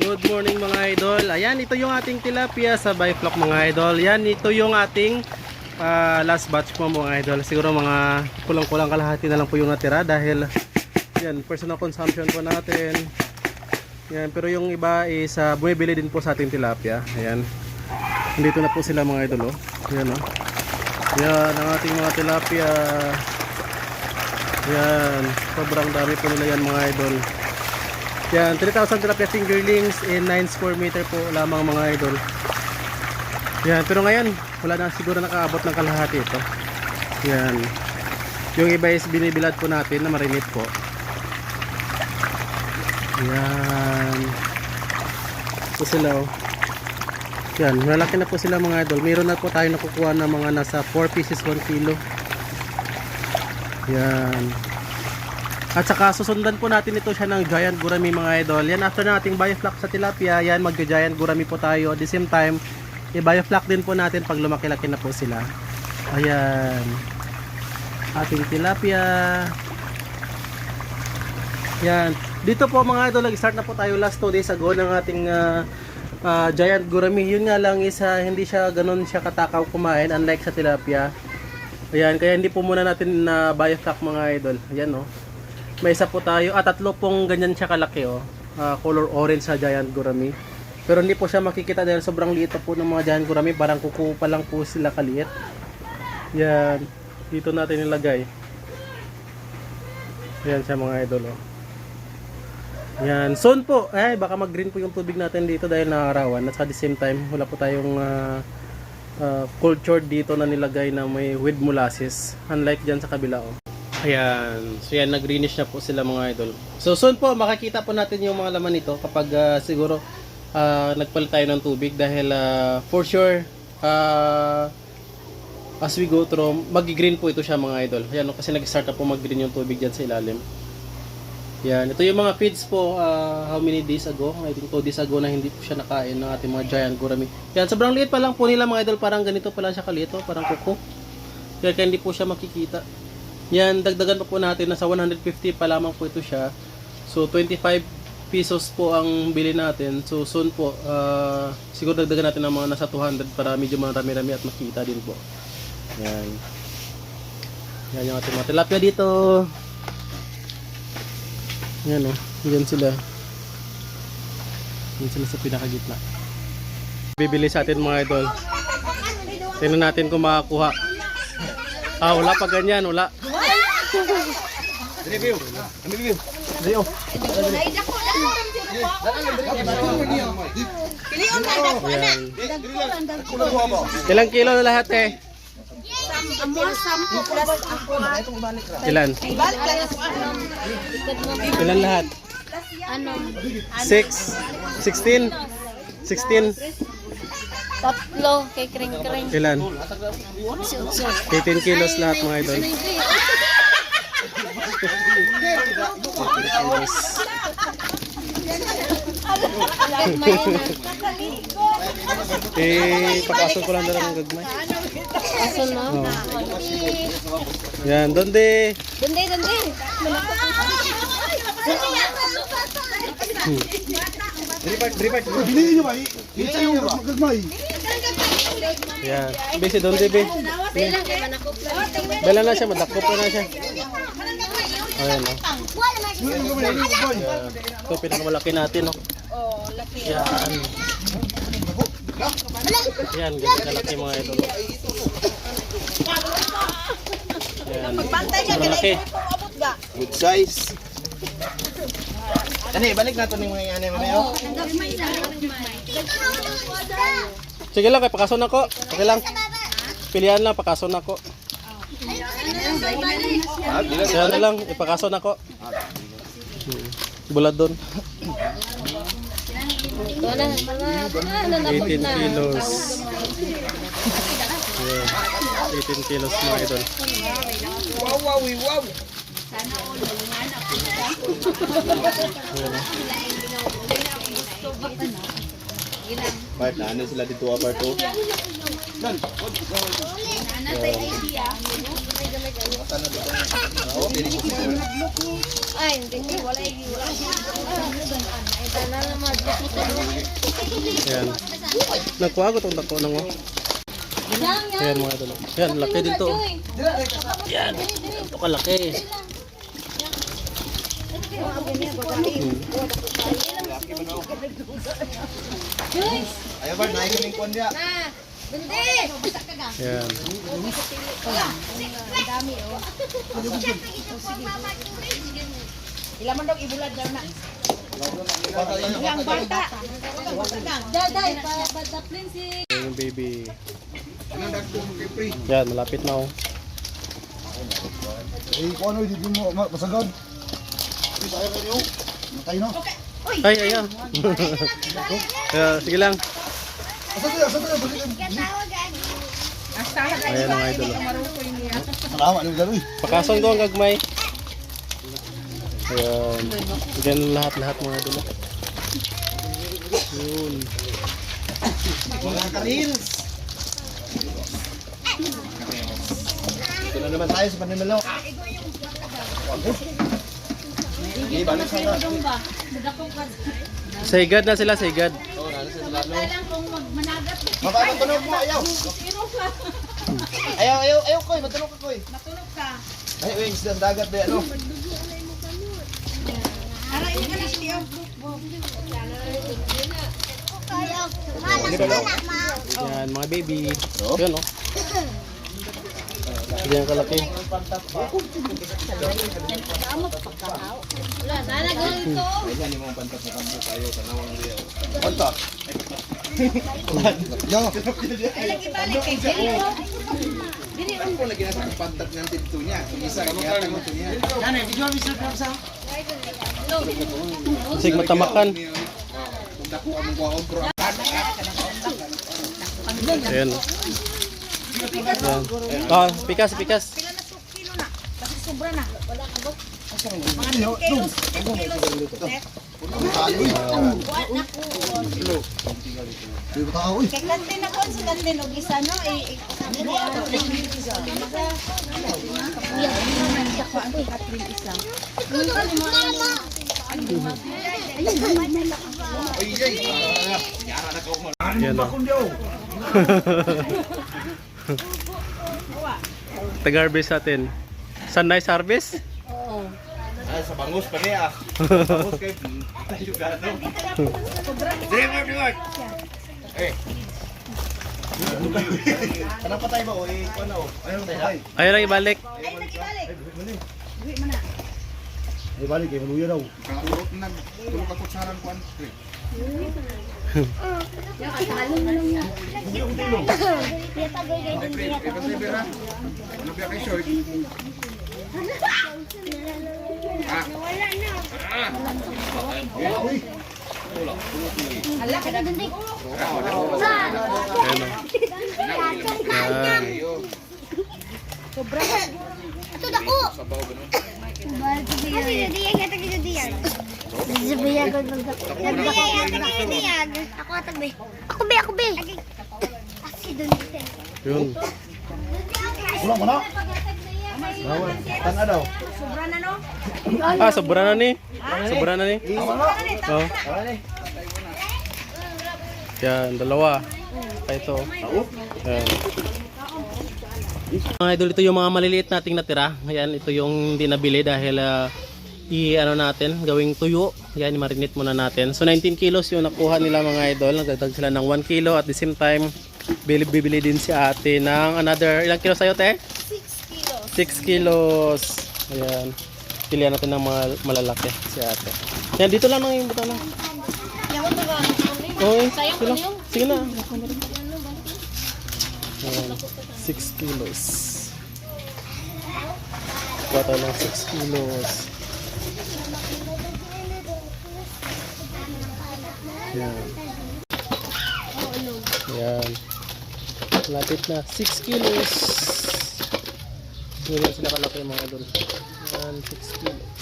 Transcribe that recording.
Good morning mga idol. Ayan, ito yung ating tilapia sa Biflock mga idol. Yan, ito yung ating ah, last batch po mga idol. Siguro mga kulang-kulang kalahati na lang po yung natira dahil yan, personal consumption po natin. Yan, pero yung iba is ah, bumibili din po sa ating tilapia. Ayan. Dito na po sila mga idol oh. Ayan oh. Yan ang ating mga tilapia. Yan, sobrang dami po nila yan mga idol. Yan, 3,000 tilapia fingerlings in 9 square meter po lamang mga idol. Yan, pero ngayon, wala na siguro nakaabot ng kalahati ito. Yan. Yung iba is binibilad po natin na marinit po. Yan. Ito sila oh. Yan, malaki na po sila mga idol. Meron na po tayo nakukuha ng mga nasa 4 pieces 1 kilo. Yan. At saka susundan po natin ito siya ng giant gurami mga idol. Yan after na ating bioflock sa tilapia, yan magja-giant gurami po tayo. At the same time, i-bioflock din po natin pag lumaki-laki na po sila. Ayan. Ating tilapia. Yan. Dito po mga idol, nag-start na po tayo last 2 days ago ng ating ah, ah, giant gurami. Yun nga lang is ah, hindi siya ganun siya katakaw kumain unlike sa tilapia. Ayan, kaya hindi po muna natin na bioflock mga idol. Ayan oh. May isa po tayo, at tatlo pong ganyan siya kalaki oh. Ah, color orange sa giant gurami. Pero hindi po siya makikita dahil sobrang liit po ng mga giant gurami, parang kuko pa lang po sila kaliit. Yan, dito natin nilagay. Yan siya mga idol oh. Yan, soon po, ay baka mag-green po yung tubig natin dito dahil nakarawan. At sa the same time, wala po tayong ah, ah, cultured dito na nilagay na may with molasses. Unlike dyan sa kabila oh. Ayan. So yan, nag-greenish na po sila mga idol. So soon po, makikita po natin yung mga laman nito kapag ah, siguro ah, nagpalit tayo ng tubig dahil ah, for sure ah, as we go through, mag-green po ito siya mga idol. Ayan, kasi nag-start na po mag-green yung tubig dyan sa ilalim. Yan, ito yung mga feeds po ah, how many days ago? I think 2 days ago na hindi po siya nakain ng ating mga giant gurami. Yan, sobrang liit pa lang po nila mga idol, parang ganito pa lang siya kalito, parang kuko. Kaya hindi po siya makikita. Yan, dagdagan pa po natin, nasa 150 pa lamang po ito siya. So, 25 pesos po ang bili natin. So, soon po, ah, siguro dagdagan natin ng mga nasa 200 para medyo marami-rami at makita din po. Yan. Yan yung ating mga tilapia dito. Yan o. Yan sila. Yan sila sa pinakagitna. Bibili sa atin mga idol. Tingnan natin kung makakuha. Ah, wala pa ganyan. Wala. Review. Review. Rio. Ayan. Ilang kilo na lahat eh? Ilan? Ilan lahat? Ano? 6? 16? 16? Tatlo kay Kring Kring. Ilan? 18 kilos lahat mga idol. 18 kilos. May na. Eh, papasok ko lang na lang ng gagmay. Aso no? Oh. Yan, donde? Dundi, dundi. Repart, repart. Bili nyo ba? Kita yung magagmay. Yan. Bese, donde be? Bala na siya, madakop na siya. Ayan, oh. Yan. Ito, pinakamalaki natin, oh. Oh, laki. Yan. Yan, ganyan kalaki mga ito. Yan. Malaki. Good size. Ano, balik nato ni mga ano mamaya. Sige lang, kay pakaso na ko. Okay lang. Pilihan lang, pakaso na ko. Na lang, ipakaso na ko. Hmm. Bulad doon. Ito na, mga, mga, 18 kilos. Yan. 18 kilos mga idol. Wow, wow, wow. Ayan, oh. Part na ano sila dito apart to. Ay, hindi, wala, wala. Ito na naman, Ayan. Nagkuha ko itong dako nang oh. Ayan mga idol. Ayan, laki dito. Ayan. Ito kalaki. Ayaw ba, naik kaming kwan niya. Ayan. Ilaman daw ibulad daw na. Ilang bata. Daday, pa-daplin si... Yung baby. Ayan, malapit na oh. Eh, kung ano, hindi mo ma- masagad. Matay no. Ay, ayan. Ayan, sige lang. Asa tayo, asa tayo, bakit Ayan ang idol. oh. Salamat, ano gano'n Pakason ko ang gagmay. Ayan. Ganyan lahat-lahat mga idol. Yun. Mga karils. Ito na naman tayo sa panimalo. Hindi, balik sa na. Saygad na sila, saygad. Mapapatunog mo, ayaw. Ayaw, ayaw, ayaw, koy, matunog ka, koy. Matulog ka. Ay, isda ng dagat, be, ano? Ara ini ka na siya. Yan, mga baby. Yun, oh. Ganyan kalaki. Kontak. Yo. Ilang ibalik kay Jelly. Ako lagi nasa pantat ng dito niya. Isa kaya mo to niya. Sig matamakan. Ayan. Ayan. Ah, pikas, pikas. Pila na sok kilo na. Kasi sobra na. Wala ka ba? Kilos, 10 kilos. tayo. Di ba tao, uy? Kay kantin ako sa kantin og isa no eh Yan, oh. Tag-harvest natin. Sunrise harvest? Ay, sa bangus pa niya. Bangus kay tayo ka no. Dreamer, dreamer. Eh. Kana pa tayo ba o eh kuno o. Ayun tayo. Ayaw lang ibalik. Ay nakibalik. Ay balik kay maluya daw. Kaurot nag tulog ka kutsaran kuan. Ano ba kay short? Hala ka na dindig. Ayan, oh. Yan. Ito dako. Kasi didiyag yata kita diyag. Zabiyag ko mag. Zabiyag yata kita diyag. Ako atabi. Ako be, ako be. Asi dun. Yun. Wala mo na. Tan daw. Sobra na no. Ah, sobra na ni. Sobra na ni. Oh. Yan, dalawa. Ito. Yan. Mga idol, ito yung mga maliliit nating natira. Ayan, ito yung hindi nabili dahil ah, i ano natin, gawing tuyo. Yan, marinate muna natin. So 19 kilos yung nakuha nila mga idol. Nagdagdag sila ng 1 kilo at the same time bili bibili din si ate ng another ilang kilo sa'yo te? 6 kilos. 6 kilos. Ayan. Pilihan natin ng mga malalaki si ate. Yan, dito lang nang yung buto na. Yan ko ba? Okay, Sayang sige ko yung. Sige na. Ayan, 6 kilos. Kuha tayo ng 6 kilos. Ayan. Ayan. Lapit na. 6 kilos. Hindi na sila kalaki mga idol. Ayan, 6 kilos.